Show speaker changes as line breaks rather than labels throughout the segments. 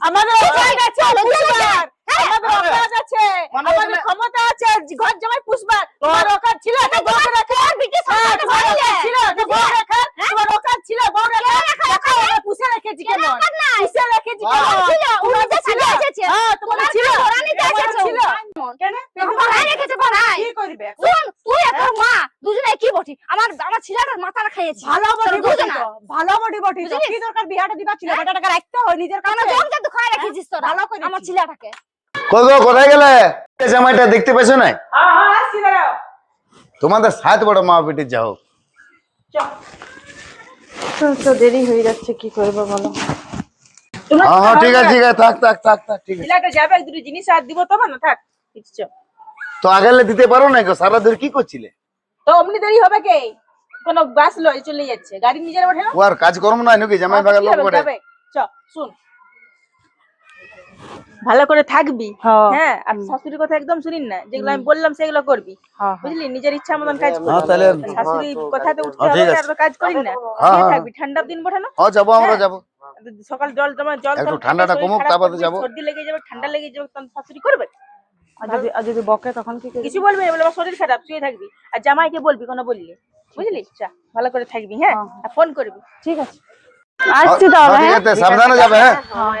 আমাদের অকাজ আছে পুষবার। আমাদের অকাজ আছে।
মানে
আমাদের ক্ষমতা আছে ঘর জামাই পুষবার। তোমার অকাজ ছিল না বউ রাখার হ্যাঁ, তোমার অকাজ ছিল না বউ রাখার তোমার অকাজ ছিল বউ রাখার দেখো আমরা পুষে রেখেছি কেমন? পুষে রেখেছি
বাহ।
কেমন? তোমার তো ছিল। হ্যাঁ তোমার ছিল।
ঘরানিতে
তোমার
এসেছ।
ছিল।
কেন?
ভাড়াই রেখেছে ভাড়াই
কি করবে?
শুন তুই আর তোর মা দুজনে কি বটি? আমার আমার ছেলেটার মাথাটা খাইয়েছি
ভালো বডি
তোরা
ভালো বডি বডি কি দরকার? বিয়াটা দিবা ছিল বেটাটাকে রাখতে হয় নিজের
কেন
কাছে।
জম তো খাই রেখেছিস তোরা
ভালো।
আমার ছেলেটাকে।
কই গো কোথায় গেলে? জামাইটা দেখতে পেছো না
হ্যাঁ হ্যাঁ আসছি দাঁড়াও।
তোমাদের সাত বড় মা বেটি যাও
তো দেরি হয়ে যাচ্ছে কি করব বলো?
হ্যাঁ হ্যাঁ ঠিক আছে ঠিক আছে থাক থাক থাক থাক ঠিক আছে।
ছেলেটা যাবে এক দুটো জিনিস আর দিব তবে না থাক বুঝছ
তো আগেলে দিতে পারো না গো সারা কি করছিলে?
তো অমনি দেরি হবে কে? কোনো বাস লয় চলে যাচ্ছে গাড়ি নিজের ওঠে না?
কাজ করম না নাকি জামাই লোক করে
চ শুন। ভালো করে থাকবি হ্যাঁ আর শাশুড়ির কথা একদম শুনিন না যেগুলো আমি বললাম সেগুলো করবি বুঝলি? নিজের ইচ্ছা মতন কাজ করবি
হ্যাঁ তাহলে
শাশুড়ি কথাতে উঠতে
হ্যাঁ,
হবে। আর কাজ করিন না।
হ্যাঁ, হ্যাঁ।
থাকবি ঠান্ডার দিন বটে
হ্যাঁ যাব আমরা যাব।
সকাল জল জমা জল
একটু ঠান্ডাটা কমুক, তারপরে যাব।
সর্দি লেগে যাবে ঠান্ডা লেগে যাবে তখন শাশুড়ি করবে।
আর যদি আর যদি বকে তখন কি
কিছু বলবি না বলে আমার শরীর খারাপ শুয়ে থাকবি। আর জামাইকে বলবি কোনো বললি বুঝলি? চা ভালো করে থাকবি হ্যাঁ। আর ফোন করবি।
ঠিক আছে। আসছি তাহলে
ঠিক
হ্যাঁ?
আছে সাবধানে যাবে হ্যাঁ? হ্যাঁ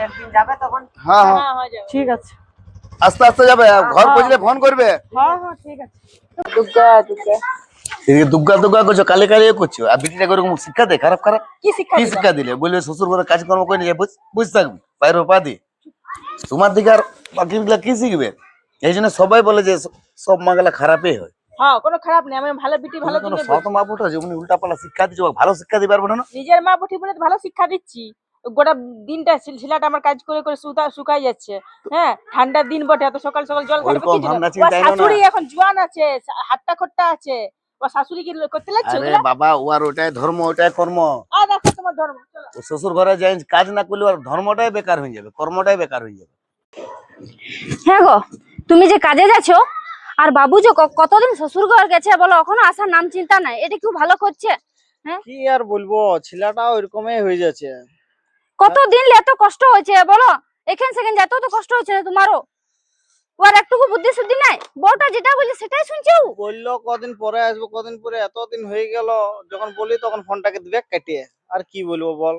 হ্যাঁ
হ্যাঁ হ্যাঁ।
ঠিক আছে।
আস্তে আস্তে যাবে আর ঘর পৌঁছলে ফোন করবে।
হ্যাঁ হ্যাঁ ঠিক আছে।
দুর্গা দুর্গা
এদিকে দুগ্গা দুগ্গা করছ কালে কালে করছ? আর বিটিটা শিক্ষা দে খারাপ খারাপ?
কি শিক্ষা
কি শিক্ষা দিলে? বলবে শ্বশুর ঘরে কাজকর্ম করে নিয়ে বুঝ- বুঝ থাকবি বাইরে পা দি তোমার দিকে আর বাকিগুলা কি শিখবে? এই জন্য সবাই বলে যে সব মাগুলা খারাপই হয়।
হ্যাঁ কোনো খারাপ নেই আমি ভালো বিটি ভালো
কোনো
দিনে
সৎ মা পুটো যেমনি উল্টা পাল্টা শিক্ষা দিচ্ছ ভালো শিক্ষা দিতে পারবে না?
নিজের মা বুটি বলে ভালো শিক্ষা দিচ্ছি। গোটা দিনটা ছেলেটা আমার কাজ করে করে সুতা শুকাই যাচ্ছে। হ্যাঁ ঠান্ডার দিন বটে এত সকাল সকাল জল খাবে। শাশুড়ি এখন জোয়ান আছে হাট্টা খট্টা আছে। শাশুড়ি কি করতে লাগছে
আরে বাবা ও আর ওটাই ধর্ম ওটাই কর্ম।
আ দেখো তোমার ধর্ম
ও শ্বশুর ঘরে যাই কাজ না করলে আর ধর্মটাই বেকার হয়ে যাবে কর্মটাই বেকার হয়ে যাবে।
হ্যাঁ গো তুমি যে কাজে যাচ্ছ আর বাবু যে কতদিন শ্বশুর ঘর গেছে বলো এখনও আসার নাম চিন্তা নাই এটা কেউ ভালো করছে?
কি আর বলব ছেলেটা ওইরকমই হয়ে যাচ্ছে।
কতদিন এত কষ্ট হয়েছে বলো? এখান সেখানে যেত তো কষ্ট হচ্ছে না তোমারও। ওর একটুকু বুদ্ধি শুদ্ধি নাই? বউটা যেটা বলছে সেটাই শুনছে
বলল কদিন পরে আসব কদিন পরে এতদিন হয়ে গেল। যখন বলি তখন ফোনটাকে দিবে কাটিয়ে আর কি বলব বল?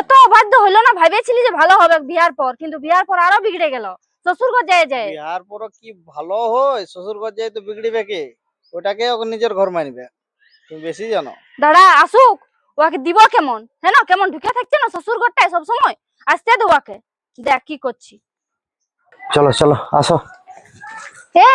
এত অবাধ্য হইল না ভাবেছিলি যে ভালো হবে বিয়ার পর কিন্তু বিয়ার পর আরও বিগড়ে গেল। শ্বশুর ঘর যায় যায়।
বিহার পর কি ভালো হয়? শ্বশুর ঘর যাই তো বিগড়িবে কি? ওটাকে ওকে নিজের ঘর মানবে। তুমি বেশি জানো।
দাঁড়া আসুক। ওকে দিব কেমন? হ্যাঁ না কেমন? ঢুকে থাকছে না শ্বশুর ঘরটায় সব সময় আসতে দে ওকে দেখ কি করছি।
চলো চলো আসো।
এ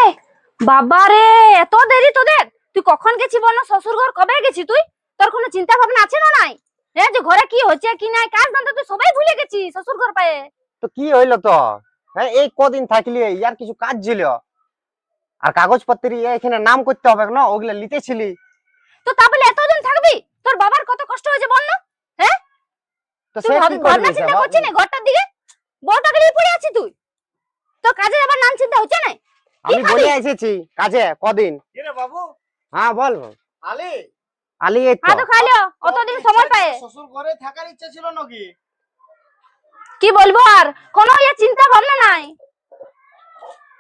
বাবা রে এত দেরি তোদের? তুই কখন গেছি বল? না শ্বশুর ঘর কবে গেছি তুই? তোর কোনো চিন্তা ভাবনা আছে না নাই? হ্যাঁ যে ঘরে কি হচ্ছে কি নাই কাজ দান্তা তুই সবাই ভুলে গেছি শ্বশুর ঘর পায়ে।
তো কি হইল তো হ্যাঁ এই কদিন থাকলি ইয়ার কিছু কাজ ছিল। আর কাগজপত্র এখানে নাম করতে হবে না ওগুলা লিতেছিলি
তো তা বলে এতদিন থাকবি? তোর বাবার কত কষ্ট হয়েছে বল না?
হ্যাঁ?
তো
সে কি
ভাবনা
করবি
চিন্তা করছিস না? ঘরটার দিকে? বউটাকে নিয়ে পড়ে আছিস তুই? তোর কাজে আবার নাম চিন্তা হচ্ছে না?
আমি? বলে এসেছি কাজে কদিন?
কিরে বাবু?
হ্যাঁ বল।
আলি?
আলি এই তো।
আদো খাইলো অতদিন সময় পায়ে।
শ্বশুর ঘরে থাকার ইচ্ছা ছিল নাকি?
কি বলব আর? কোনো ইয়ে চিন্তা ভাবনা নাই।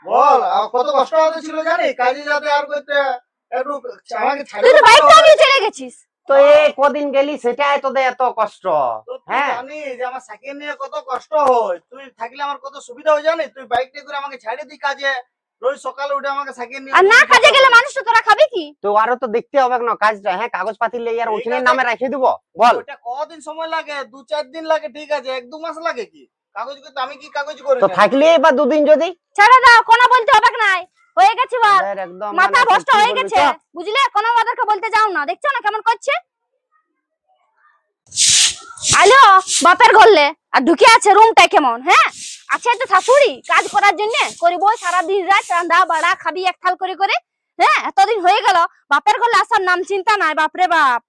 বল কত কষ্ট হতে ছিল জানি? কাজে যাতে আর করতে একটু আমাকে ছাড়ে
তুই তো বাইক চালিয়ে চলে গেছিস।
তো এ কদিন গেলি সেটাই তোদের এত কষ্ট? হ্যাঁ।
জানি যে আমার সাইকেল নিয়ে কত কষ্ট হয়। তুই থাকলে আমার কত সুবিধা হয় জানি? তুই বাইক নিয়ে করে আমাকে ছাড়ে দি কাজে। রোজ সকালে উঠে আমাকে সাইকেল নিয়ে
আর না কাজে গেলে মানুষ তো তোরা খাবি কি?
তো আরও তো দেখতে হবে না কাজটা হ্যাঁ কাগজ পাতি লেগে আর ওখানে নামে রেখে দিব। বল।
ওটা কদিন সময় লাগে? দু চার দিন লাগে ঠিক আছে। এক দু মাস লাগে কি? কাগজ করতে আমি কি কাগজ করি
তো থাকলে বা দুদিন যদি।
ছেড়ে দাও কোনো বলতে হবে নাই হয়ে গেছে মাথা হয়ে গেছে। বুঝলে? কোনো ওদেরকে বলতে যাও না। দেখছ না কেমন করছে? আলো বাপের ঘরলে। আর ঢুকে আছে রুমটাই কেমন হ্যাঁ? আছে তো শাশুড়ি কাজ করার জন্য করিব সারা দিন রাত রান্না বাড়া খাবি এক থাল করে করে। হ্যাঁ এতদিন হয়ে গেল বাপের ঘরলে আসার নাম চিন্তা নাই বাপরে বাপ।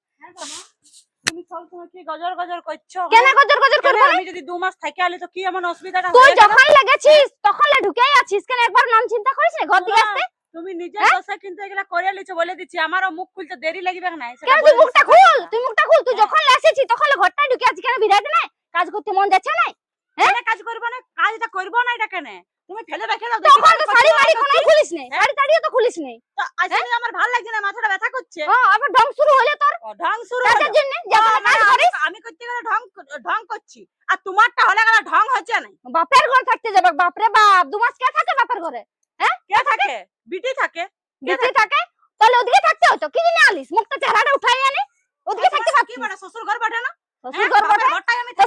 তুমি গজর গজর করছ
কেন গজর গজর করব
আমি যদি দু মাস থাকি আলি তো কি এমন অসুবিধাটা
তুই যখন লেগেছিস তখন ঢুকেই আছিস কেন একবার নাম চিন্তা করিস না ঘর দিকে আসতে?
তুমি নিজের
হ্যাঁ?
দশা কিন্তু এগুলা করে লিছো বলে আমারও মুখ খুলতে দেরি লাগবে না
কেন তুই মুখটা খুল তুই মুখটা খুল তুই যখন এসেছিস তখন লে ঘরটায় ঢুকে আছিস কেন বিরাট নাই কাজ করতে মন যাচ্ছে না
কেনে কাজ করব না কাজটা করব না এটা কেনে? তুমি ফেলে রেখে দাও
তখন তো শাড়ি কোনো খুলিস নেই শাড়ি টাড়িও তো খুলিস নেই
আসলে আমার ভালো লাগছে না মাথাটা ব্যথা করছে?
হ্যাঁ আবার ঢং শুরু হলে তোর?
ঢং শুরু হলো।
জন্য যে কাজ করিস?
আমি করতে গেলে ঢং ঢং করছি। আর তোমারটা হলে গেলে ঢং হচ্ছে না।
বাপের ঘর থাকতে যাবে বাপরে বাপ। দু মাস কে থাকে বাপের ঘরে? হ্যাঁ?
কে থাকে? বিটি থাকে।
বিটি থাকে? তাহলে ওদিকে থাকতে হতো কি জানি আলিস? মুখটা চেহারাটা উঠাই আনে। ওদিকে থাকতে
কি
পারতি
শ্বশুর ঘর বটে না?
শ্বশুর ঘর
থাকি।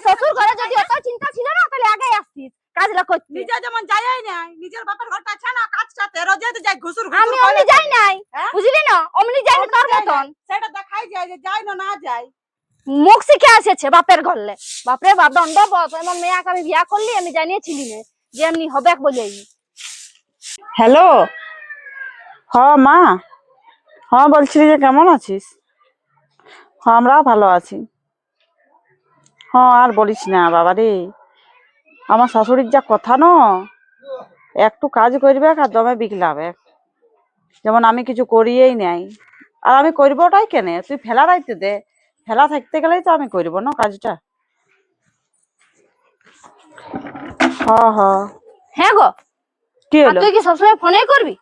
শ্বশুর ঘরে যদি অত চিন্তা ছিল না তাহলে আগে আসতিস। করতি
নিজে যেমন যাই না নিজের বাপের ঘরটা আছে না যাই
আমি অমনি যাই নাই
হ্যাঁ?
বুঝলি না? অমনি যাই না
অমনি
তোর মতন।
সেটা দেখাই যায় যে যাই না না যাই।
মুখ শিখে এসেছে বাপের ঘরলে। বাপরে বাপ দণ্ড বস এমন মেয়াকে আমি বিয়া করলি আমি জানিয়েছিলি না যে এমনি হবে বলে
হ্যালো? হ্যাঁ মা। হ্যাঁ বলছিলি যে কেমন আছিস? হ্যাঁ আমরাও ভালো আছি। হ্যাঁ আর বলিস না বাবা রে আমার শাশুড়ির যা কথা ন একটু কাজ করবে আর দমে বিকলাবে যেমন আমি কিছু করিয়েই নাই। আর আমি করবোটাই কেনে? তুই ফেলা রাইতে দে। ফেলা থাকতে গেলেই তো আমি করব না কাজটা। হ্যাঁ হ্যাঁ।
হ্যাঁ গো।
কি হলো?
তুই কি সবসময় ফোনে করবি?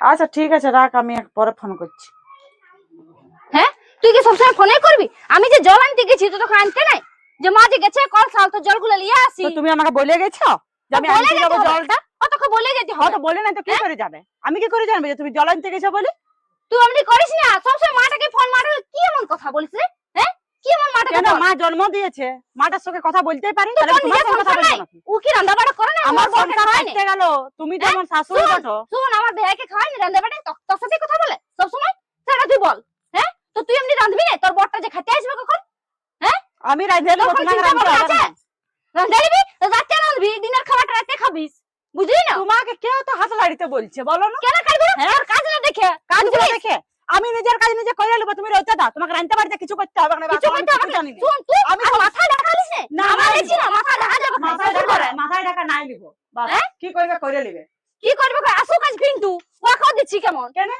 আচ্ছা ঠিক আছে রাখ আমি পরে ফোন করছি।
হ্যাঁ? তুই কি সবসময় ফোনে করবি? আমি যে জল আনতে গেছি তো তোকে আনতে নাই? যে মা যে গেছে কল সাল তো জলগুলো নিয়ে আসি।
তো তুমি আমাকে বলে গেছো যে আমি আনতে যাব। জলটা?
ও তোকে বলে যেতে
হ্যাঁ
হবে।
তো বলে না তো কি করে যাবে? আমি কি করে জানব যে তুমি জল আনতে গেছো বলে?
তুই এমনি করিস না। সবসময় মাটাকে ফোন মারে। কি এমন কথা বলিস রে? হ্যাঁ? কি এমন মাটাকে
কেন? মা জন্ম দিয়েছে। মাটার সঙ্গে কথা বলতেই পারি
তো
তাহলে তোমার সঙ্গে কথা বলব? নাকি?
ও কি রান্না বাড়া করে না
আমার সংসার
খাওয়ায়
গেল। তুমি তো
হ্যাঁ?
আমার শাশুড়ি
শোন,
বটো।
শোন আমার ভাইকে খাওয়াই না রান্না বাড়া তোর সাথে কথা বলে সব সময় সেটা তুই বল হ্যাঁ? তো তুই এমনি রাঁধবি না? তোর বরটা যে খেতে আসবে কখন?
আমি রাঁধে দেবো
ভাবনা
হবে
আছে?
না।
রাঁধে দিবি তো রাতে রাঁধবি দিনের খাবারটা রাতে খাবিস বুঝলি না?
তোমাকে কেউ তো হাত লাড়িতে বলছে বলো না।
কেন না? তোর কাজ না দেখে। কাজ
কাজগুলো দেখে। আমি নিজের কাজ নিজে করে নেব তুমি রইতে দাও। তোমাকে রাঁধতে পারতে কিছু করতে হবে না
কিছু করতে হবে না।
না।
শুন তুই
আমি
মাথা দেখালিস না।
না,
আমার না মাথা দেখা যাবে না।
টাকা
ঘরে।
মাথায় টাকা নাই লিব। বাবা
হ্যাঁ?
কি করবে? করে নিবে।
কি করবে? আসুক আজ পিন্টু ওকে দিচ্ছি কেমন?
কেন?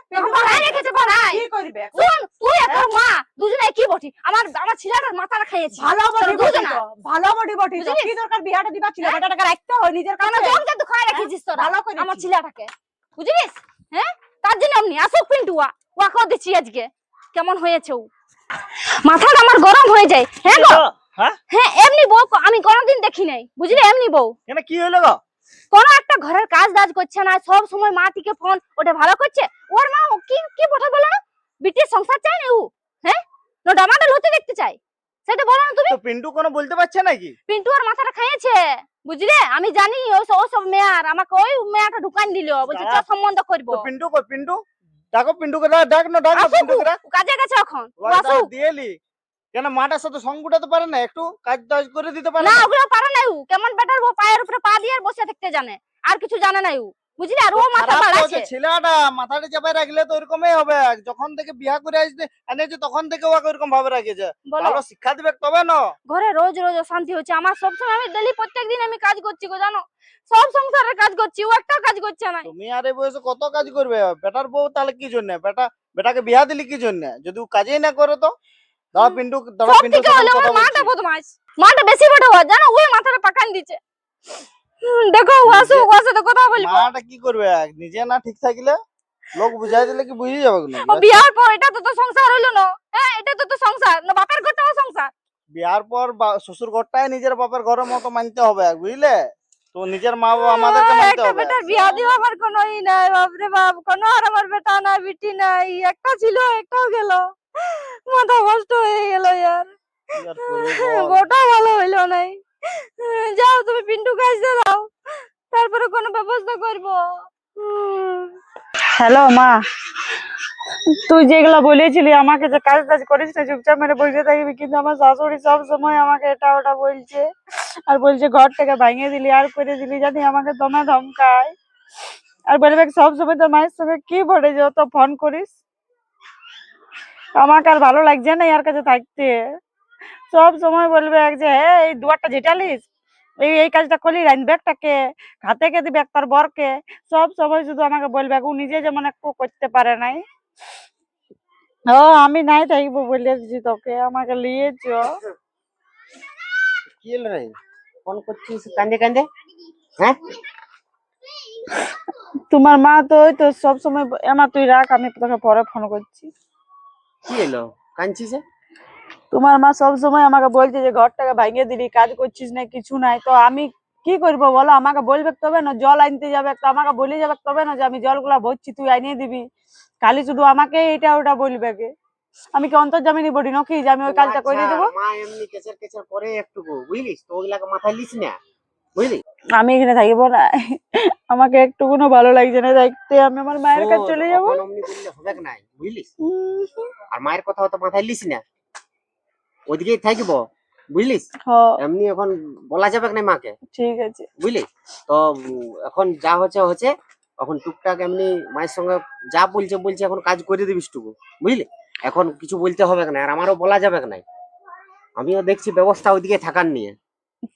রেখেছে পড়াই
কি করবে?
শুন তুই আর তোর মা দুজনে একই বটি? আমার আমার ছেলেটার মাথাটা খাইয়েছি
ভালো বডি বটি ভালো বডি বটি কি দরকার বিয়াটা দিবা ছিল? বেটাটাকে রাখতে হয় নিজের
কেন
কাছে।
জম যে রেখেছিস তোরা?
ভালো করেছিস।
আমার ছেলেটাকে। বুঝলিস? হ্যাঁ? তার জন্য এমনি আসুক ওয়াকেও দিচ্ছি আজকে। কেমন হয়েছে ও? মাথাটা আমার গরম হয়ে যায়। হ্যাঁ গো?
হ্যাঁ?
হ্যাঁ এমনি বউ আমি কোনোদিন দেখি নাই। বুঝলি? এমনি বউ।
কেন কি হলো গো?
কোনো একটা ঘরের কাজ দাজ করছে না সব সময় মাটিকে ফোন ওটা ভালো করছে? ওর মা কি কি কথা বলো না? বিটির সংসার চায় না ও? হ্যাঁ? না ডামাটা লুতে দেখতে চাই সেটা বলো না তুমি।
তো পিন্টু কোনো বলতে পারছে নাকি?
পিন্টু আর মাথাটা খাইয়েছে। বুঝলে? আমি জানি ও সব মেয়ার। আমাকে ওই মেয়াটা ঢুকান দিল।
দাঁড়া।
তোর সম্বন্ধ করব।
তো পিন্টু কই পিন্টু? ডাকো পিন্টুকে ডাক ডাক না ডাক না পিন্টুকে
কাজে গেছে এখন। আসুক।
দিয়েলি কেন মাটার সাথে সঙ্গ উঠাতে পারে না একটু কাজ টাজ করে দিতে পারে
না ওগুলো পারে না ও। কেমন বেটার ও পায়ের উপরে পা দিয়ে আর বসে থাকতে জানে। আর কিছু জানে না ও। বুঝলি? আর ও মাথা বাড়াচ্ছে
ছেলেটা মাথাটা চাপায় রাখলে তো ওরকমই হবে। যখন থেকে বিয়া করে আসতে এনেছে তখন থেকে ওকে ওরকম ভাবে রাখেছে ভালো শিক্ষা দিবে তবে না।
ঘরে রোজ রোজ অশান্তি হচ্ছে। আমার সবসময় আমি ডেলি প্রত্যেক দিন আমি কাজ করছি গো জানো? সব সংসারের কাজ করছি ও একটা কাজ করছে না।
তুমি আর এই বয়সে কত কাজ করবে? বেটার বউ তাহলে কি জন্য? বেটা বেটাকে বিয়া দিলি কি জন্য? যদি ও কাজই না করে তো? দাঁড়া পিন্টু দাঁড়া পিন্টু
হলে মাটা বদমাস মাটা বেশি বড় হয় জানো? ওই মাথাটা পাকান হুম, দেখো ও আসুক ওর সাথে কথা বলব
মাটা কি করবে? নিজে না ঠিক থাকলে লোক বুঝাই দিলে কি বুঝে যাবে না
বিয়ার পর এটা তো তো সংসার হইল না। হ্যাঁ এটা তো তো সংসার। না বাপের ঘরটাও সংসার।
বিয়ার পর শ্বশুর ঘরটাই নিজের বাপের ঘরের মতো মানতে হবে বুঝলে? তো নিজের মা বাবা আমাদেরকে
আহ,
মানতে
একটা
হবে।
বেটার বিয়া দিব আমার কোনো ই নাই বাপরে বাপ। কোনো আর আমার বেটা নাই বিটি নাই। একটা ছিল একটাও গেল। মাথা কষ্ট হয়ে গেল ইয়ার।
আর করবি
ভালো হইল নাই। যাও তুমি পিন্টু কাজ দাও তারপরে কোনো ব্যবস্থা করব।
হ্যালো মা। তুই যেগুলা বলেছিলি আমাকে যে কাজ টাজ করিস না চুপচাপ মেরে বসে থাকবি কিন্তু আমার শাশুড়ি সব সময় আমাকে এটা ওটা বলছে। আর বলছে ঘর থেকে ভাঙিয়ে দিলি আর করে দিলি জানি আমাকে দমে ধমকায়। আর বলবে সব সময় তোর মায়ের সঙ্গে কি ভরে যত ফোন করিস? আমাকে আর ভালো লাগছে না ইয়ার কাছে থাকতে। সব সময় বলবে যে হ্যাঁ এই দুয়ারটা যেটালিস এই এই কাজটা করলি রাইনবেগটাকে হাতে কে দিবে তার বরকে? সব সময় শুধু আমাকে বলবে ও নিজে যেমন একটু করতে পারে নাই। ও আমি নাই থাকব বলেছি তোকে আমাকে লিয়েছ
কি
ফোন করছিস কান্দে কান্দে? হ্যাঁ?
তোমার মা তো ওই তো সবসময় এমা তুই রাখ আমি তোকে পরে ফোন করছি।
কি এলো কাঁদছিস
তোমার মা সব সময় আমাকে বলছে যে ঘরটাকে ভাঙিয়ে দিলি কাজ করছিস না কিছু নাই। তো আমি কি করব বলো? আমাকে বলবে তবে না জল আনতে যাবে তো আমাকে বলে যাবে তবে না যে আমি জলগুলা ভরছি তুই আনিয়ে দিবি। খালি শুধু আমাকে এটা ওটা বলবে কে? আমি কি অন্তর অন্তর্জামিনী বলি নাকি? যে আমি ওই কাজটা করে
আচ্ছা,
দেবো?
মা এমনি কেচার কেচার করে একটু বুঝলিস? তো ওগুলাকে মাথায় লিস না। বুঝলি?
আমি এখানে থাকব না। আমাকে একটুকুনো ভালো লাগছে না দেখতে। আমি আমার মায়ের কাছে চলে যাব।
হবে নাই বুঝলিস?
উম,
আর মায়ের কথা তো মাথায় লিস না। ওইদিকেই থাকব বুঝলিস? এমনি এখন বলা যাবে না মাকে?
ঠিক আছে।
বুঝলি তো এখন যা হচ্ছে হচ্ছে। এখন টুকটাক এমনি মায়ের সঙ্গে যা বলছে বলছে এখন কাজ করে দিবিস টুকু বুঝলি? এখন কিছু বলতে হবে না আর আমারও বলা যাবে না আমিও দেখছি ব্যবস্থা ওইদিকে থাকার নিয়ে।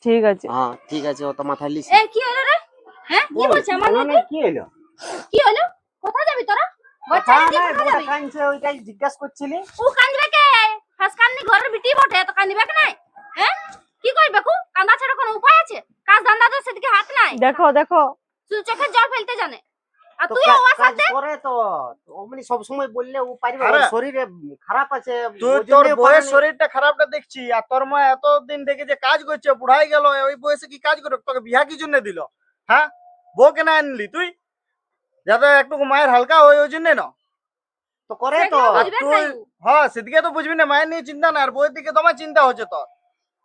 ঠিক আছে।
হ্যাঁ ঠিক আছে ও তো মাথায় লিস
এ কি হলো রে? হ্যাঁ কি বলছ আমার মানে?
কি হলো?
কি হলো? কোথায় যাবি তোরা? বাচ্চা দিয়ে কোথায় যাবি?
ওইটাই জিজ্ঞাসা করছিলি।
ও কাঁদবে কে? ফাস কান্দি ঘরের বিটি বটে তো কাঁদবে কে নাই? হ্যাঁ? কি করবে কু কান্দা ছাড়া কোনো উপায় আছে? কাজ ধান্দা তো সেদিকে হাত নাই।
দেখো দেখো।
তুই চোখের জল ফেলতে জানে।
করে তো। অমনি সব সময় বললে ও পারবে শরীরে খারাপ আছে
তুই তোর
জন্যই
শরীরটা খারাপটা দেখছি আর তোর মা থেকে যে কাজ করছে বুড়াই গেল ওই বয়সে কি কাজ করে? তোকে বিয়া কি জন্য দিল? হ্যাঁ? বউ কেন আনলি তুই? যাতে একটু মায়ের হালকা হয় ওই জন্য না।
তো করে তো।
আর তুই
তাই।
হ্যাঁ সেদিকে তো বুঝবি না মায়ের নিয়ে চিন্তা না আর বউয়ের দিকে তোমার চিন্তা হচ্ছে তোর।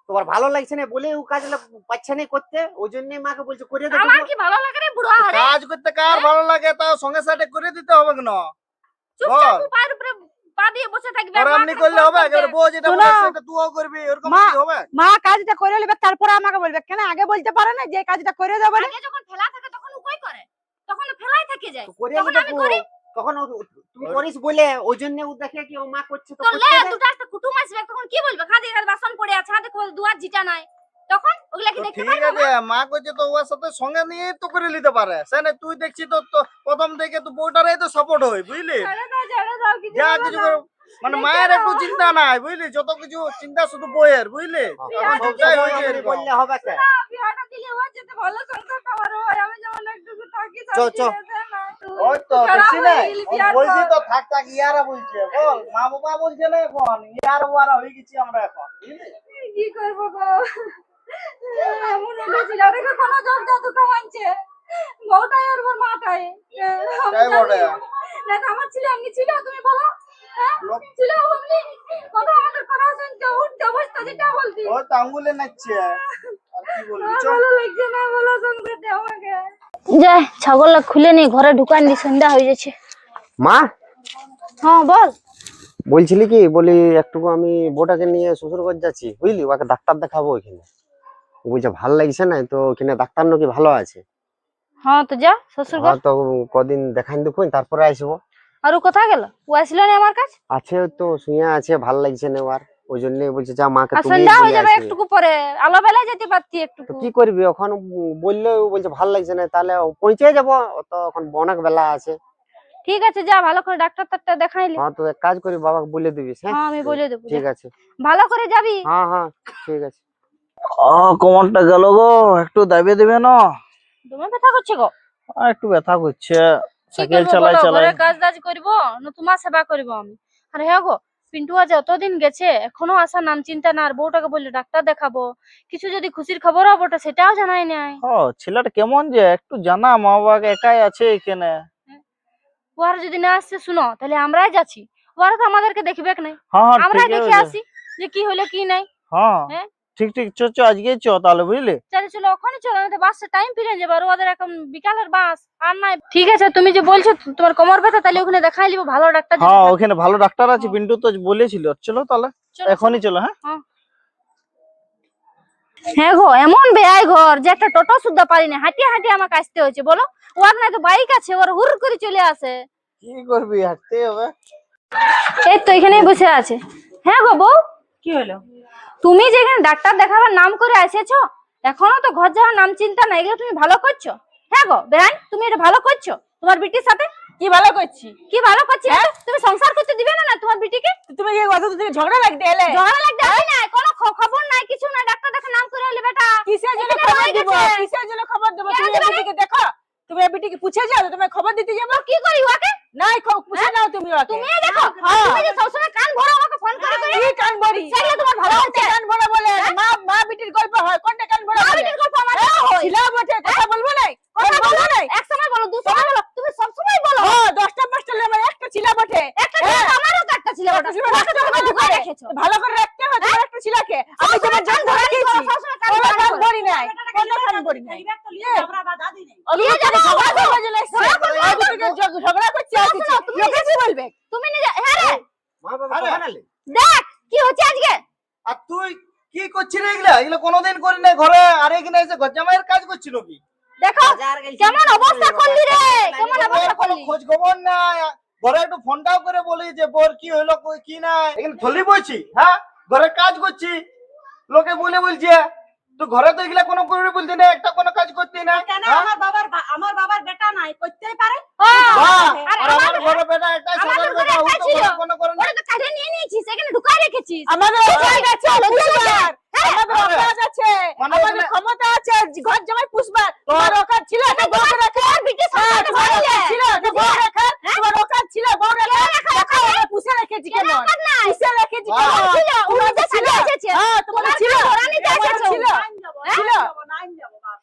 তোমার ভালো লাগছে না বলে ও কাজ পাচ্ছে না করতে ওই জন্যই মাকে বলছে করে দে
আমার কি ভালো লাগে রে বুড়া হারে
কাজ করতে কার ভালো লাগে তাও সঙ্গে সাথে করে দিতে হবে না
চুপচাপ পায়ের উপরে পা দিয়ে বসে থাকবে
আর করলে হবে। একেবারে বউ যেটা বলে সেটা তুইও করবি এরকম
মা।
কি হবে?
মা কাজটা করে নেবে তারপরে আমাকে বলবে। কেন? আগে বলতে পারে না যে কাজটা করে দেবো
আগে যখন ফেলা থাকে তখন ও কই করে? তখন ফেলাই থেকে যায়। তখন আমি করি।
তখন তুই করিস বলে ওই জন্য ও দেখে কি ও মা করছে তো
তো লে
করতে দে।
দুটো একটা কুটুম আসবে তখন কি বলবে? খাদি আর বাসন পড়ে আছে হাতে করে দুয়ার জিটা নাই। তখন ওগুলা কি দেখতে
ঠিক
পারব
আছে মা? কইছে তো ওর সাথে সঙ্গে নিয়ে তো করে নিতে পারে। সেনে তুই দেখছিস তো তো প্রথম থেকে তো বউটারই তো সাপোর্ট হয় বুঝলি? যা কিছু মানে মায়ের একটু চিন্তা নাই বুঝলি? যত কিছু চিন্তা শুধু বইয়ের বুঝলি? হয়েছে
বললে হবে কে?
আমি
বলছি
পর।
তো থাক থাক ইয়ারা বলছে মা বাবা বলছে না এখন ইয়ার ওয়ারা হয়ে গেছি আমরা এখন
কি করব গো? এমন উঠেছিল ওটাকে কোনো জল জাদু কামাচ্ছে বউটাই আর মাটাই আমি
তাই বটে।
জানি। আমার ছিল এমনি ছিল তুমি বলো।
ও তো আঙ্গুলে নাচছে।
ছাগলটা খুলে নি ঘরে ঢুকান দি সন্ধ্যা হয়ে যাচ্ছে।
মা?
হ্যাঁ বল।
বলছিলি কি বলি একটু আমি বউটাকে নিয়ে শ্বশুর ঘর যাচ্ছি বুঝলি? ওকে ডাক্তার দেখাবো ওইখানে ও বলছে ভালো লাগছে না তো ওখানে ডাক্তার নাকি ভালো আছে?
হ্যাঁ তো যা শ্বশুর
হ্যাঁ তো কদিন দেখান দেখুন তারপরে আসব।
আর ও কোথায় গেল? ও আসলো না আমার কাছে?
আছে তো শুয়ে আছে ভালো লাগছে না ওর। ওই জন্য বলছে যা মাকে তুমি
সন্ধ্যা হয়ে যাবে একটু পরে। আলো বেলায় যেতে পারতি একটু
কি করবি? এখন বললে ও বলছে ভালো লাগছে না। তাহলে পৌঁছে যাব। তো এখন অনেক বেলা আছে।
ঠিক আছে যা ভালো করে ডাক্তার টাক্তার দেখাইলি
হ্যাঁ তো এক কাজ করি বাবাকে বলে দিবি হ্যাঁ?
হ্যাঁ আমি বলে দেবো
ঠিক আছে।
ভালো করে যাবি?
হ্যাঁ হ্যাঁ ঠিক আছে।
ও কোমরটা গেল গো একটু দাবিয়ে দিবে না?
তোমার ব্যথা করছে গো?
আর একটু ব্যথা করছে। সাইকেল চালাই চালাই
কাজ টাজ করব না তোমার সেবা করব আমি। আর হ্যাঁ গো পিন্টু আজ অতদিন গেছে এখনও আসা নাম চিন্তা না আর বউটাকে বললে ডাক্তার দেখাবো। কিছু যদি খুশির খবর হবে ওটা সেটাও জানাই নাই।
ও ছেলেটা কেমন যে একটু জানা মা বাবাকে একাই আছে এখানে।
ওরা যদি না আসছে শুনো তাহলে আমরাই যাচ্ছি। ওরা তো আমাদেরকে দেখবে নাই।
হ্যাঁ হ্যাঁ
আমরাই দেখে আসি যে কি হলো কি নাই।
হ্যাঁ।
হ্যাঁ?
ঠিক ঠিক চ চ আজকে চ তাহলে বুঝলি?
চলে চলো ওখানে চলো না বাসে টাইম ফিরে যাবে আর ওদের এখন বিকালের বাস আর নাই। ঠিক আছে তুমি যে বলছো তোমার কোমর ব্যথা তাহলে ওখানে দেখাই লিবো ভালো ডাক্তার
হ্যাঁ ওখানে ভালো ডাক্তার আছে বিন্টু তো বলেছিল চলো তাহলে এখনই চলো হ্যাঁ?
হ্যাঁ। গো এমন বেয়াই ঘর যে একটা টোটো সুদ্ধা পারি না হাঁটিয়ে হাঁটিয়ে আমাকে আসতে হয়েছে বলো? ওর না তো বাইক আছে ওর হুর করে চলে আসে।
কি করবি হাঁটতে হবে।
এই তো এখানেই বসে আছে। হ্যাঁ গো বউ?
কি হলো?
তুমি যেখানে ডাক্তার দেখাবার নাম করে এসেছ এখনও তো ঘর যাওয়ার নাম চিন্তা নাই এগুলো তুমি ভালো করছ? হ্যাঁ গো বেড়াই তুমি এটা ভালো করছ? তোমার বিটির সাথে?
কি ভালো করছি?
কি ভালো করছি? তুমি সংসার করতে দিবে না না তোমার বিটিকে?
তুমি কি কথা তুমি ঝগড়া লাগতে এলে।
ঝগড়া লাগতে হবে না কোনো খ- খবর নাই কিছু নাই ডাক্তার দেখে নাম করে এলে বেটা
কিসের জন্য
এখানে
খবর
রয়ে
দিব
গেছে।
কিসের জন্য খবর দেবো
কেন
তুমি
দিবে না?
এবিটিকে দেখো তুমি এবিটিকে পুছে যাও তুমি খবর দিতে যাব
কি করি ওকে
নাই খ- পুছে নাও তুমি ওকে
তুমি দেখো
হ্যাঁ।
তুমি যে সবসময় কান ভরো আমাকে ফোন করে করে
কি কান ভরি
সেগুলো তোমার ভালো হচ্ছে
কান ভরা বলে মা মা বিটির গল্প হয় কোনটা কান ভরা
মা
বলে
বিটির গল্প আমার জানা হয়।
ছিলা বটে কথা বলব নাই
কথা
বলব
বলো
নাই
এক সময় বলো দু সময় বলো তুমি সব সময় বলো
ও দশটা পাঁচটা লেবার একটা ছিলা বটে
একটা ছিল তো আমারও তো একটা ছিল ওটা
ছিল,
ওটা
একটা
তুমি
ছিল,
ঢুকাই
একটা
রেখেছো
ভালো করে রাখতে হবে তোমার একটা ছিলাকে আমি তোমার জান ধরে দিয়েছি
সবসময় কান
কোনো
ধরে
কান
রাখো।
ভরি নাই কোনো কান ভরি নাই
নিয়ে যাব,
ঝগড়া
বাবা।
করব জন্য এসছে।
ঝগড়া করব,
ওই দিকে ঝগ- ঝগড়া করছে আর কিছু।
শোনো, তুমি
লোকে কি বলবে
তুমি নিজে হ্যাঁ রে দেখ কি হচ্ছে আজকে?
আর তুই কি করছিস রে এগুলা? এগুলো কোনোদিন করি না ঘরে আর এখানে এসে ঘর জামাইয়ের কাজ করছিল কি?
দেখো কেমন অবস্থা করলি রে? কেমন অবস্থা করলি?
খোঁজ খবর না ঘরে একটু ফোনটাও করে বলি যে বোর কি হইল? কই কি না এখানে থলি বইছি হ্যাঁ? ঘরে কাজ করছি। লোকে বলে বলছে তুই ঘরে তো এগুলা কোনো করে বলতি না একটা কোনো কাজ করতে না
কেন?
হ্যাঁ?
আমার বাবার আমার বাবার বেটা নাই করতেই পারে।
হ্যাঁ। আর
আমার ঘরে বেটা
আমাদের
সাধারণ বেটা ও তো
ছিল।
কোনো করে না
ওটা তো কাজে নিয়ে নিয়েছিস এখানে ঢুকাই রেখেছিস।
আমাদের অকাজ আছে পুষবার। আমাদের। অকাজ আছে।
মানে
আমাদের ক্ষমতা আছে ঘর জামাই পুষবার। তোমার অকাজ ছিল একটা বউ রাখা।
বিটি
হ্যাঁ,
ভালো
অকাজ ছিল একটা বউ রাখা। তোমার অকাজ ছিল বউ রাখা দেখো আমরা পুষে রেখেছি
কেন
কেমন
অকাজ নাই?
পুষে রেখেছি
বাহ।
কেমন
ছিল,
তোমার
উনি যে
ছিল
সাজে এসেছে।
হ্যাঁ তোমার
তোমার
ছিল
কাছে ওরা নিতে
তোমার
এসেছে।
ছিল
হ্যাঁ?
ছিল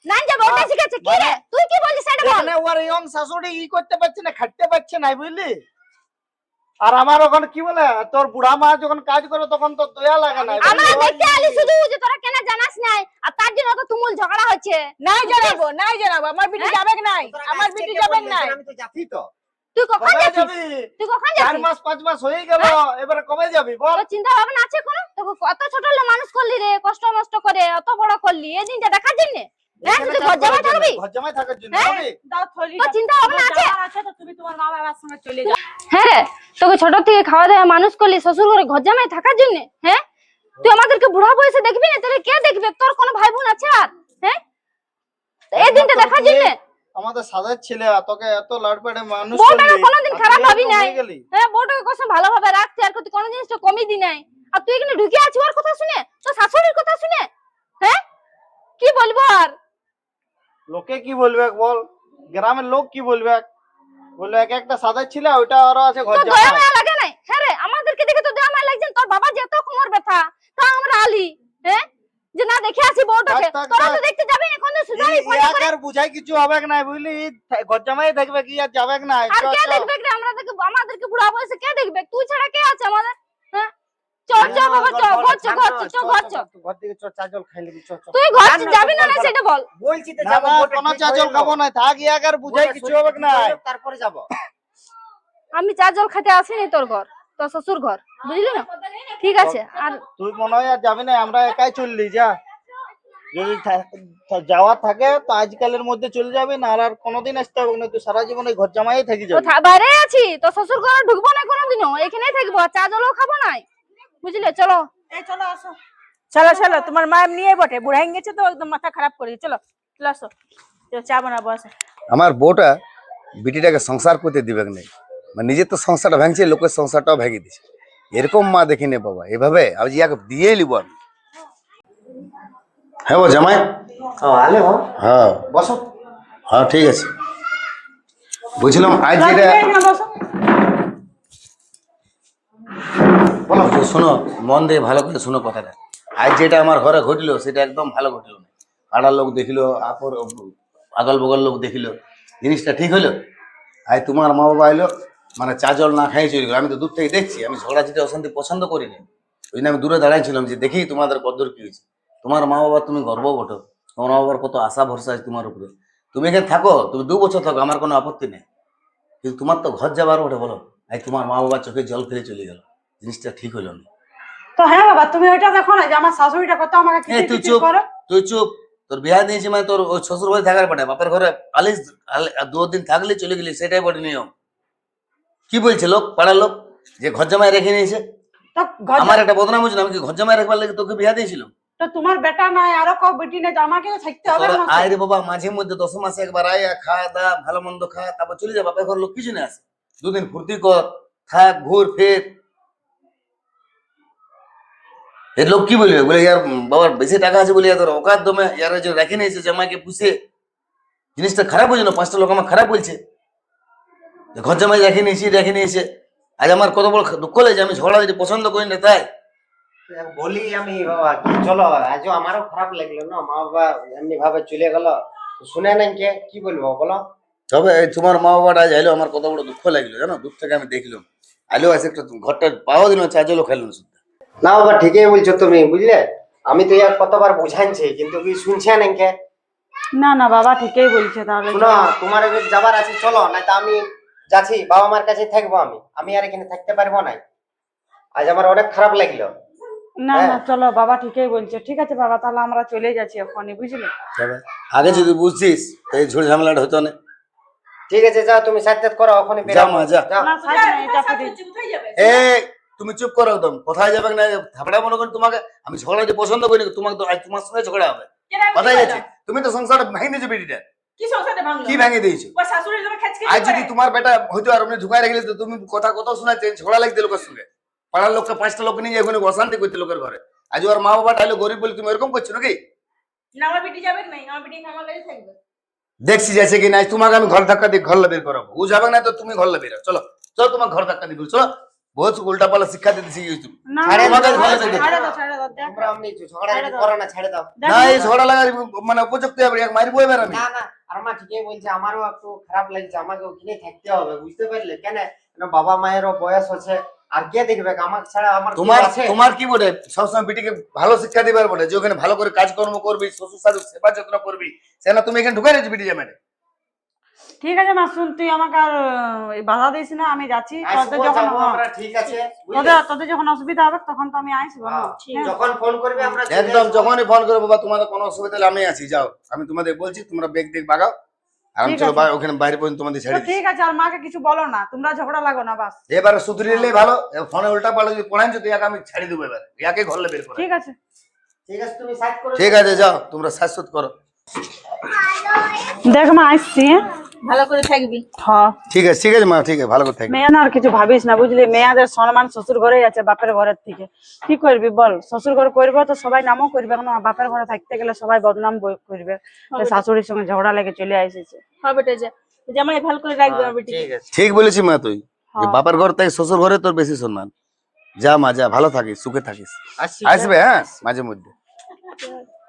নাই যাব ওটা শিখেছে কি রে তুই কি বলছিস সেটা বল
এখানে ওর ইয়ং শাশুড়ি ই করতে পারছে না খাটতে পারছে না বুঝলি? আর আমার ওখানে কি বলে তোর বুড়া মা যখন কাজ করে তখন তো দয়া লাগে না।
আমরা দেখতে আলি শুধু যে তোরা কেন জানাস নাই? আর তার জন্য তো তুমুল ঝগড়া হচ্ছে।
নাই জানাব নাই জানাব আমার বিটি
হ্যাঁ?
যাবে নাই আমার বিটি যাবে নাই।
আমি তো যাচ্ছি তো।
তুই কখন
যাবি?
তুই কখন
চার
যাচ্ছিস
মাস পাঁচ মাস হয়ে গেল এবারে কবে যাবি বল।
তোর চিন্তা ভাবনা আছে কোনো? তোকে কত ছোট হলে মানুষ করলি রে কষ্ট মষ্ট করে অত বড় করলি এই দিনটা দেখার জন্য? হ্যাঁ তুই ঘর জামাই থাকবি?
ঘর জামাই থাকার জন্য
হ্যাঁ?
দাও থলি
তোর চিন্তা ভাবনা আছে?
মা বাবার সঙ্গে চলে যাও।
হ্যাঁ রে তোকে ছোট থেকে খাওয়া দাওয়া মানুষ করলি শ্বশুর ঘরে ঘর জামাই থাকার জন্য হ্যাঁ? তুই আমাদেরকে বুড়া বয়সে দেখবি না? তাহলে কে দেখবে? তোর কোনো ভাই বোন আছে আর হ্যাঁ? এই দিনটা দেখার জন্য।
আমাদের সাদার ছেলে তোকে এত লাড়পেড়ে মানুষ
বউটাকে কোনোদিন খারাপ ভাবি নাই।
হ্যাঁ
বউটাকে ভালোভাবে রাখছে আর কোনো জিনিসটা কমই দি নাই। আর তুই এখানে ঢুকে আছিস ওর কথা শুনে? তোর শাশুড়ির কথা শুনে? হ্যাঁ? কি বলব আর?
লোকে কি বলবে বল? গ্রামের লোক কি বলবে বলবে এক একটা সাদা ছিল ওইটা আরও আছে ঘর জামাই
লাগে নাই? হ্যাঁ রে আমাদেরকে দেখে তো দয়া মায়া লাগছে তোর বাবা যেত কোমর ব্যথা তা আমরা আলি হ্যাঁ? যে না দেখে আসি বউটাকে। তোরা তো দেখতে যাবি এখন তো সুজাই
ই- করে। আর বুঝাই কিছু হবে না বুঝলি? ঘর জামাই দেখবে কি আর যাবে না
আর কে দেখবে রে? আমাদেরকে আমাদেরকে বুড়া বয়সে কে দেখবে? তুই ছাড়া কে আছে আমাদের? হ্যাঁ? চল চল বাবা চল ঘর চল ঘর চল চল ঘর চল।
ঘর থেকে চ চা জল খাই নিবি চ চ
তুই ঘর
না, না,
যাবি না না
চল, চল।
সেটা বল।
বলছি তো
না
যাব
না
বউটা
কোনো চা জল খাব না থাক ইয়াকে বুঝাই কিছু হবে না।
তারপরে যাব।
আমি চা জল খেতে আসিনি তোর ঘর তোর শ্বশুর ঘর বুঝলি না? ঠিক আছে আর
তুই মনে হয় আর যাবি না আমরা একাই চললি যা। যদি যাওয়ার থাকে তো আজকালের মধ্যে চলে যাবে না আর আর কোনোদিন আসতে হবে না তুই সারা জীবন ওই ঘর জামাই থেকে যাবি।
বাইরে আছি তো শ্বশুর ঘরে ঢুকবো না কোনোদিনও এখানেই থাকব আর চা জলও খাব নাই। বুঝলে? চলো।
এই চলো আসো। চলো চলো। তোমার মা নিয়ে বটে। বুড়া গেছে তো একদম মাথা খারাপ করে চলো চলো আসো। চলো, চা বানাবো আসো।
আমার বউটা বিটিটাকে সংসার করতে দিবে না মানে নিজের তো সংসারটা ভাঙছে লোকের সংসারটাও ভেঙে দিছে এরকম মা দেখিনি বাবা। এভাবে আমি ইয়াকে দিয়ে নিব আমি। হ্যাঁ ও জামাই?
ও
হ্যাঁ।
বসো।
হ্যাঁ ঠিক আছে। বুঝলাম আজ যেটা তো শোনো, মন দিয়ে ভালো করে শোনো কথাটা। আজ যেটা আমার ঘরে ঘটলো, সেটা একদম ভালো ঘটলো না। পাড়ার লোক দেখিলো, আপর আগল বগল লোক দেখিলো, জিনিসটা ঠিক হলো? আজ তোমার মা বাবা এলো মানে চা জল না খাই চলে গেলো। আমি তো দূর থেকে দেখছি, আমি ঝগড়া ঝাঁটি অশান্তি পছন্দ করি না ওই জন্য আমি দূরে দাঁড়াইছিলাম যে, দেখি তোমাদের কদ্দূর কি হয়েছে? তোমার মা বাবা তুমি গর্ব বটো। তোমার মা বাবার কত আশা, ভরসা আছে তোমার উপরে। তুমি এখানে থাকো, তুমি দু বছর থাকো, আমার কোনো আপত্তি নেই। কিন্তু তোমার তো ঘর যাবার ওঠে বলো। আজ তোমার মা বাবার চোখে জল ফেলে চলে গেল। জিনিসটা ঠিক হলো না।
তো হ্যাঁ বাবা তুমি ওইটা দেখো না যে আমার শাশুড়িটা কত আমাকে
এই তুই চুপ।
করে।
তুই চুপ। তোর বিয়া দিয়েছি মানে তোর ওই শ্বশুর বাড়ি থাকার পাঠে বাপের ঘরে আলিস আলি- আর দুদিন থাকলে চলে গেলি সেটাই বড় নিয়ম। কি বলছে লোক পাড়ার লোক যে ঘর জামাই রেখে নিয়েছে?
তো
আমার একটা বদনাম হয়েছিল আমি কি ঘর জামাই রাখবার লাগে তোকে বিয়া দিয়েছিল
তো তোমার বেটা নাই আরও কেউ বেটি নেই তো আমাকে তো থাকতে হবে
আয় রে বাবা মাঝে মধ্যে দশ মাসে একবার আয় খা দা ভালো মন্দ খা তারপর চলে যা বাপের ঘর লোক কিছু না আসে দুদিন ফুর্তি কর থাক ঘুর ফের। এর লোক কি বলবে? বলে ইয়ার বাবার বেশি টাকা আছে বলে ইয়ার অকাত দমে ইয়ার যে রেখে নিয়েছে জামাইকে পুষে। জিনিসটা খারাপ হয়েছে না? পাঁচটা লোক আমার খারাপ বলছে। ঘর জামাই রেখে নিয়েছি রেখে নিয়েছে। আজ আমার কত বড় দুঃখ লাগে আমি ঝগড়া যদি পছন্দ করি না তাই?
বলি আমি বাবা চলো আজও আমারও খারাপ লাগল না? মা বাবা এমনি ভাবে চলে গেল। শুনে নাই কে কি বলব বলো।
তবে এই তোমার মা বাবাটা আজ আইলো আমার কত বড় দুঃখ লাগল জানো? দুঃখ থেকে আমি দেখলাম। আইলো আছে একটা ঘরটা পাওয়া দিল চার্জলো খেলো না শুদ্ধ
না বাবা ঠিকই বলছো তুমি বুঝলে? আমি তো ইয়ার কতবার বুঝাইছি কিন্তু কি শুনছে না কে
না না বাবা ঠিকই বলছে তাহলে।
শোনো তোমার এবার যাবার আছে চলো না তো আমি যাচ্ছি বাবা মার কাছে থাকব আমি। আমি আর এখানে থাকতে পারব না। আজ আমার অনেক খারাপ লাগল।
না
হ্যাঁ।
না চলো বাবা ঠিকই বলছে। ঠিক আছে বাবা তাহলে আমরা চলে যাচ্ছি এখনই বুঝলে?
আগে যদি বুঝছিস এই ঝুড় ঝামেলাটা হতো না।
ঠিক আছে যাও তুমি সাথে করো ওখানে
যা মা যা
যাও।
না সাইড না এটা
কোথায় যাচ্ছে? যাবে।
এ তুমি চুপ করো একদম। কোথায় যাবে না থাপড়া মনে করি তোমাকে আমি ঝগড়া যে পছন্দ করি না, তোমাকে তো আজ তোমার সঙ্গে ঝগড়া হবে। কোথায় যাচ্ছে। তুমি তো সংসারটা ভেঙে দিয়েছ বেটিটা।
কি
ভেঙে দিয়েছ? আজ যদি তোমার বেটা হয়তো আর অমনি ঢুকাই রেখে তো তুমি কথা কত শোনাচ্ছে ঝগড়া লাগছে লোকের সঙ্গে। পাড়ার লোককে পাঁচটা লোক নিয়ে ওখানে অশান্তি করতে লোকের ঘরে। আজ ওর মা বাবা টাইলো গরিব বলে তুমি এরকম করছ নাকি?
না আমার বেটি যাবে নাই আমার বেটি আমার কাছে থাকবে।
দেখছি যাচ্ছে কি নাই তোমাকে আমি ঘর ধাক্কা দিয়ে ঘর বের করাবো। ও যাবে না তো তুমি ঘর বের চলো চলো তোমার ঘর ধাক্কা দিয়ে চলো। বহুত উল্টা পাল্টা শিক্ষা দিতে
না
ছাড়ে
না,
দাও, ছাড়ে
ছাড়ে
দাও।
দাও ছাড়ে দাও দেখ
তোমরা ঝগড়া করো না ছেড়ে দাও
না
না,
এই ঝগড়া লাগার মানে উপযুক্ত হবে এক মারিবো এবার আমি
না না আর ঠিকই বলছে আমারও একটু খারাপ লাগছে আমাকে ওখানে থাকতে হবে বুঝতে পারলে কেন বাবা মায়েরও বয়স আছে আর কে দেখবে আমার ছাড়া আমার
তোমার তোমার কি বলে সবসময় বিটিকে ভালো শিক্ষা দিবার বলে যে ওখানে ভালো করে কাজকর্ম করবি শ্বশুর শাশুর সেবা যত্ন করবি সেনা তুমি এখানে ঢুকে রেখেছি বিটি জামাই
ঠিক আছে মা শুন তুই আমাকে আর আহ, বাধা দিস না আমি যাচ্ছি তোদের যখন
যাব আমরা ঠিক আছে বুঝলে?
তোদের তোদের যখন অসুবিধা হবে তখন তো আমি আসব
হ্যাঁ,
হ্যাঁ।
যখন ফোন করবে আমরা চলে
একদম
আসব।
যখনই ফোন করে বাবা তোমাদের কোনো অসুবিধা হলে আমি আছি যাও আমি তোমাদের বলছি তোমরা বেগ দেখ বাগাও আর আমি
ঠিক
চলো
আছে।
বা- ওখানে বাইরে পর্যন্ত তোমাদের
তো
দিচ্ছি
ঠিক আছে আর মাকে কিছু বলো না তোমরা ঝগড়া লাগো না বাস
এবারে ভালো ফোনে উল্টা পাল্টা যদি পড়াইছো তো ইয়াকে আমি ছেড়ে দেবো এবার ইয়াকে ঘরলে বের করে
ঠিক আছে
ঠিক আছে তুমি সাইড করো
ঠিক আছে যাও তোমরা শাশ্বত করো
দেখ মা আসছি হ্যাঁ?
ভালো করে থাকবি।
হ্যাঁ
ঠিক আছে ঠিক আছে মা ঠিক আছে ভালো করে থাকবে।
মেয়ে না আর কিছু ভাবিস না বুঝলি? মেয়েদের সম্মান শ্বশুর ঘরেই আছে বাপের ঘরের থেকে। কি করবি বল? শ্বশুর ঘরে করব তো সবাই নামও করবে না বাপের ঘরে থাকতে গেলে সবাই বদনাম করবে। শাশুড়ির সঙ্গে ঝগড়া লেগে চলে আসেছে।
হ্যাঁ বেটা যা। জামাই ভালো করে রাখবে বেটি
ঠিক আছে।
ঠিক বলেছি মা তুই।
হ্যাঁ।
বাপের ঘর থেকে শ্বশুর ঘরে তোর বেশি সম্মান। যা মা যা ভালো থাকিস সুখে থাকিস। আসবে হ্যাঁ মাঝে মধ্যে।